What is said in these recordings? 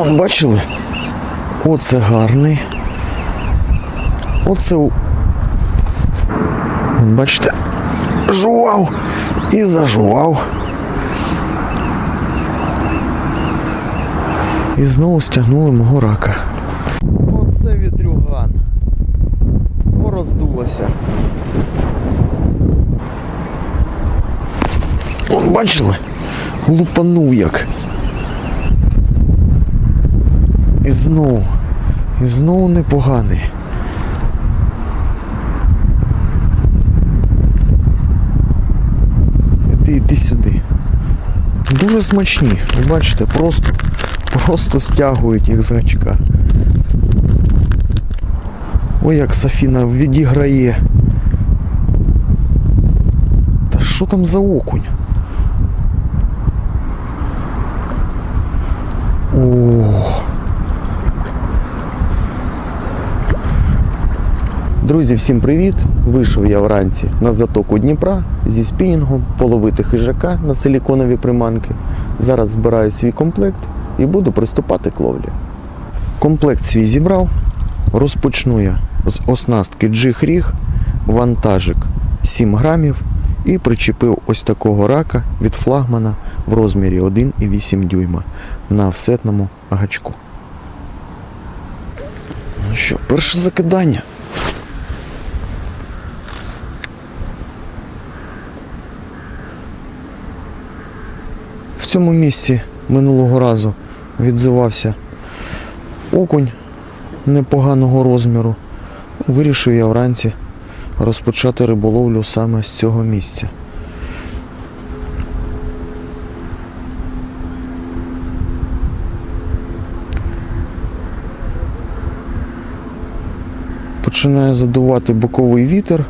Вон, бачили? Оце гарний. Оце. Вон, Бачите? Жував і зажував. І знову стягнули мого рака. Оце вітрюган. О, роздулося. Вон, бачили? Лупанув як. І знову. І знову непоганий. Іди, іди сюди. Дуже смачні. Ви бачите, просто, просто стягують їх з. Ой, як Софіна відіграє. Та що там за окунь? Друзі, всім привіт! Вийшов я вранці на затоку Дніпра зі спінінгом половити хижака на силіконові приманки. Зараз збираю свій комплект і буду приступати к ловлі. Комплект свій зібрав. Розпочну я з оснастки G-Rig, вантажик 7 грамів і причепив ось такого рака від флагмана в розмірі 1,8 дюйма на офсетному гачку. Ну що, перше закидання. Цьому місці минулого разу відзивався окунь непоганого розміру. Вирішив я вранці розпочати риболовлю саме з цього місця. Починає задувати боковий вітер.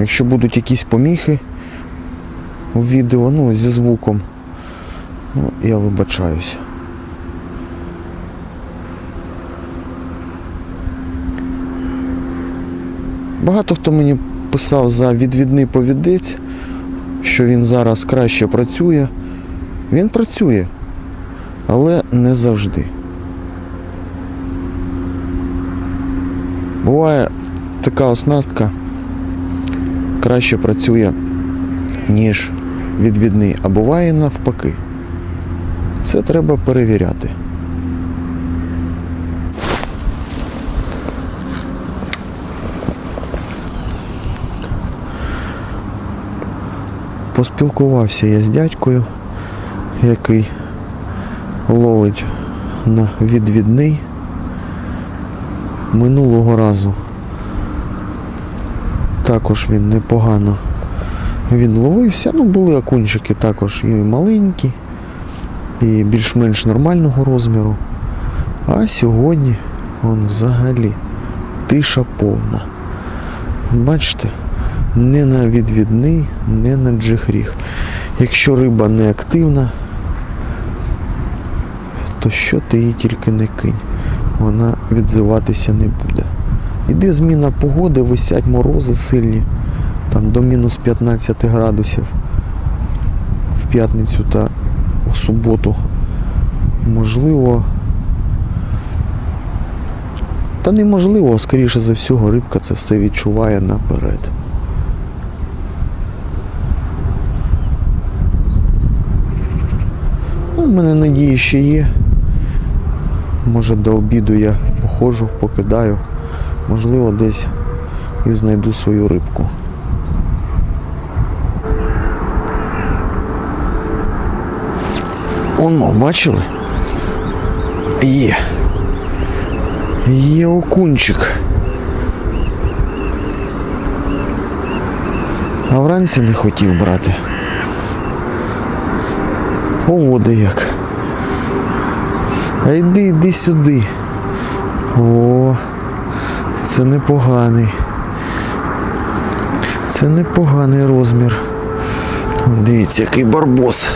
Якщо будуть якісь поміхи у відео, ну, зі звуком, ну, я вибачаюсь. Багато хто мені писав за відвідний повідець, що він зараз краще працює. Він працює, але не завжди. Буває така оснастка краще працює, ніж відвідний, а буває навпаки. Це треба перевіряти. Поспілкувався я з дядькою, який ловить на відвідний минулого разу. Також він непогано відловився. Ну, були окунчики також і маленькі, і більш-менш нормального розміру. А сьогодні он взагалі тиша повна. Бачите? Не на відвідний, не на джихріг. Якщо риба не активна, то що ти її тільки не кинь, вона відзиватися не буде. Іде зміна погоди, висять морози сильні, там до мінус 15 градусів в п'ятницю та у суботу. Можливо. Та неможливо, скоріше за всього, рибка це все відчуває наперед. Ну, У мене надії ще є. Може до обіду я походжу, покидаю. Можливо, десь і знайду свою рибку. Оно, бачили? Є. Є окунчик. А вранці не хотів брати. Поводи як. А йди, йди сюди. О, це непоганий. Це непоганий розмір. Дивіться, який барбос.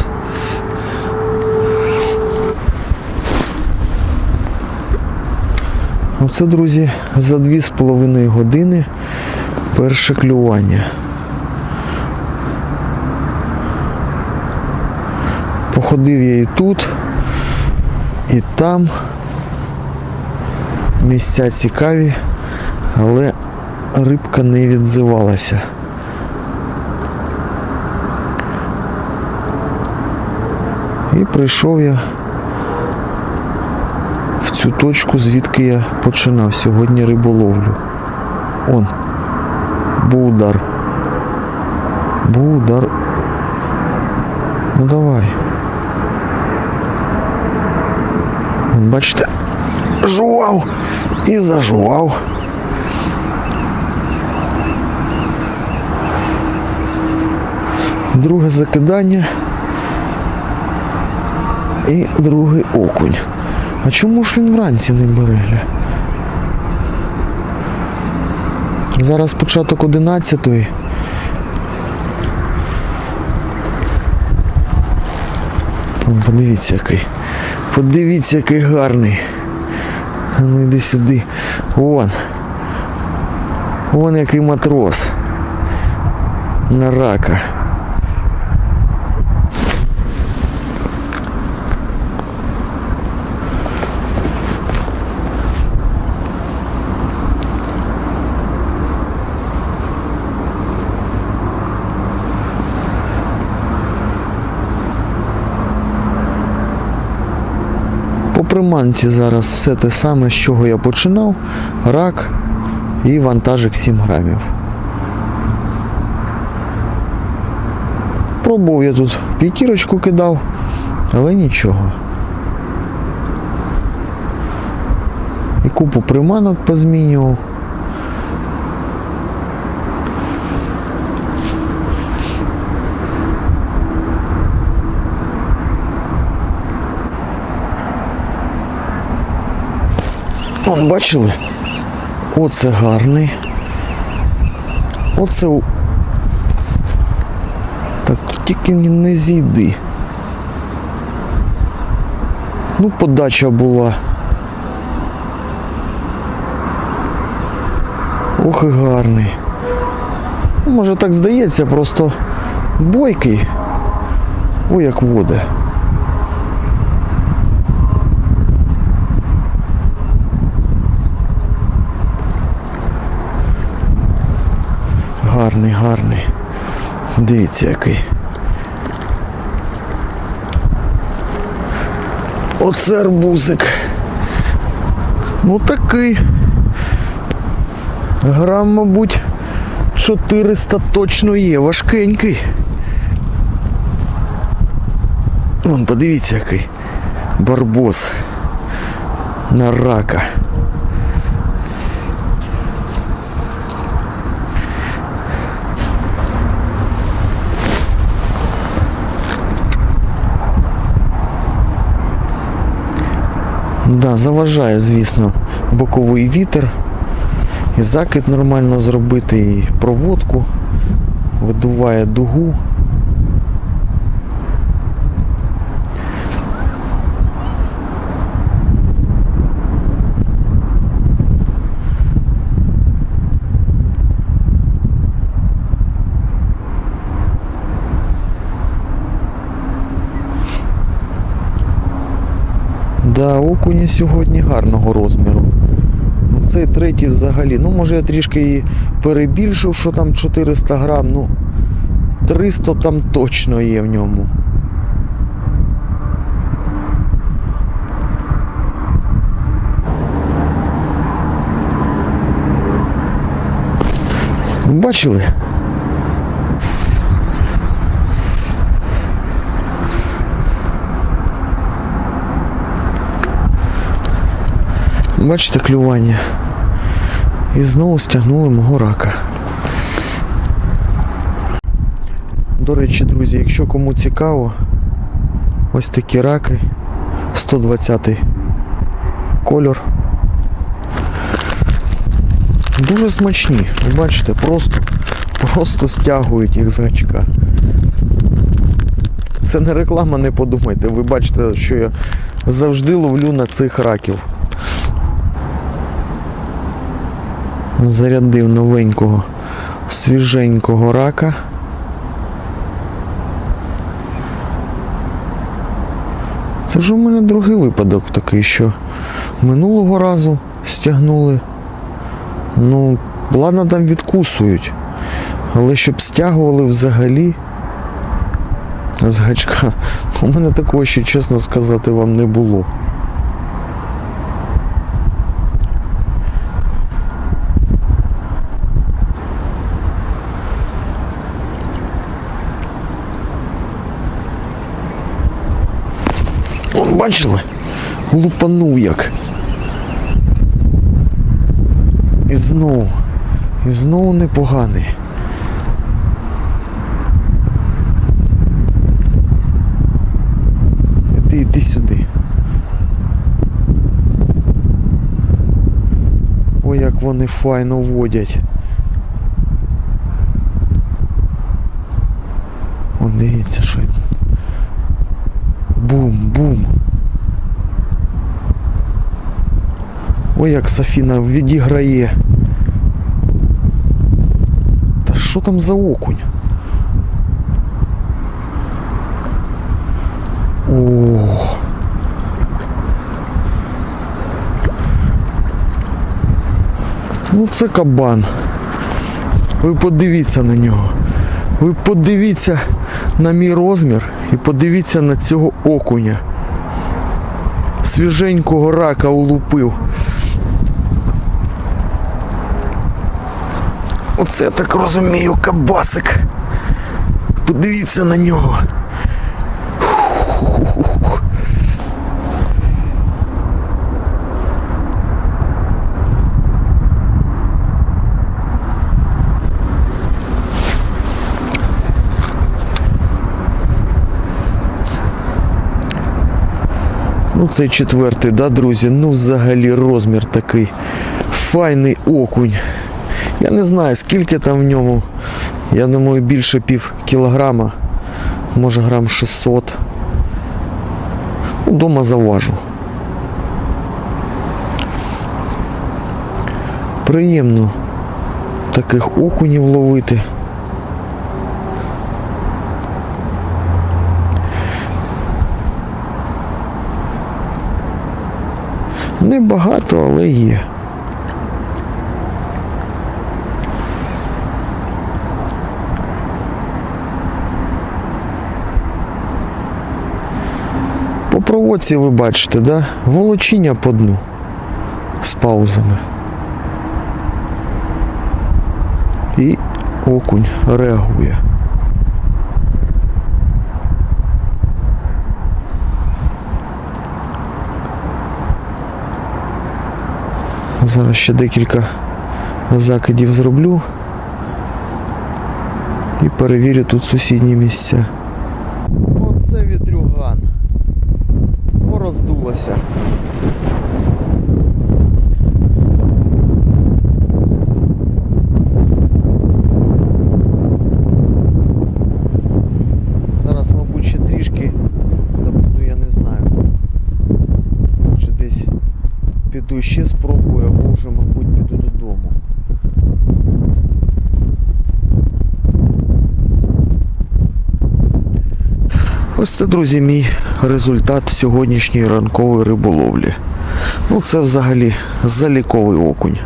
Оце, друзі, за 2,5 години перше клювання. Походив я і тут, І там місця цікаві, але рибка не відзивалася. І прийшов я цю точку, звідки я починав сьогодні риболовлю. Он. Був удар. Був удар. Ну давай. Вон, Бачите, жував і зажував. Друге закидання. І другий окунь. А чому ж він вранці не бере? Зараз початок 11-ї. Подивіться який. Подивіться, який гарний. Ну йди сюди. Вон. Вон який матрос. На рака. Приманці зараз все те саме, з чого я починав. Рак і вантажик 7 грамів. Пробував я тут п'ятірочку кидав, але нічого. І купу приманок позмінював. Вон, бачили? Оце гарний. Оце. Так, тільки не- не зійди. Ну, подача була. Ох і гарний. Може так здається, просто бойкий. Ой, як воде. Гарний, гарний. Дивіться який. Оце арбузик. Ну такий. Грам, мабуть, 400 точно є, важкенький. Вон, подивіться який. Барбос. На рака. Да, заважає, звісно, боковий вітер. І закид нормально зробити, і проводку. Видуває дугу. Да, окуня сьогодні гарного розміру. Ну, цей третій взагалі. Ну, може я трішки і перебільшив, що там 400 грам, ну 300 там точно є в ньому. Бачили? Бачите клювання. І знову стягнули мого рака. До речі, друзі, якщо кому цікаво, ось такі раки. 120 кольор. Дуже смачні. Ви бачите, просто, просто стягують їх з гачка. Це не реклама, не подумайте. Ви бачите, що я завжди ловлю на цих раків. Зарядив новенького свіженького рака. Це вже в мене другий випадок такий, що минулого разу стягнули. Ну, ладно, там відкусують. Але щоб стягували взагалі з гачка, у мене такого ще, чесно сказати, вам не було. Вон, бачили? Лупанув як. І знову. І знову непоганий. Іди, іди сюди. Ой, як вони файно водять. О, дивіться, що. Бум, бум. Ой, як Софіна відіграє. Та що там за окунь? О. Ну це кабан. Ви подивіться на нього. Ви подивіться на мій розмір і подивіться на цього окуня. Свіженького рака улупив. Оце я так розумію, кабасик. Подивіться на нього. Ну, цей четвертий, да, друзі? Ну, взагалі розмір такий. Файний окунь. Я не знаю, скільки там в ньому. Я думаю, більше пів кілограма. Може грам 600. Ну, Дома заважу. Приємно таких окунів ловити. Небагато, але є. Проводці ви бачите, да? волочіння по дну з паузами. І окунь реагує. Зараз ще декілька закидів зроблю і перевірю тут сусідні місця. Оце вітрюган. Пороздулося. Зараз, мабуть, ще трішки добуду, я не знаю. Чи десь піду ще спробую, або вже, мабуть, піду додому. Ось це, друзі, мій результат сьогоднішньої ранкової риболовлі. Ну, це взагалі заліковий окунь.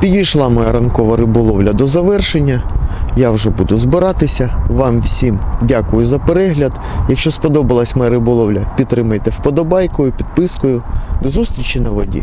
Підійшла моя ранкова риболовля до завершення. Я вже буду збиратися. Вам всім дякую за перегляд. Якщо сподобалась моя риболовля, підтримайте вподобайкою, підпискою. До зустрічі на воді.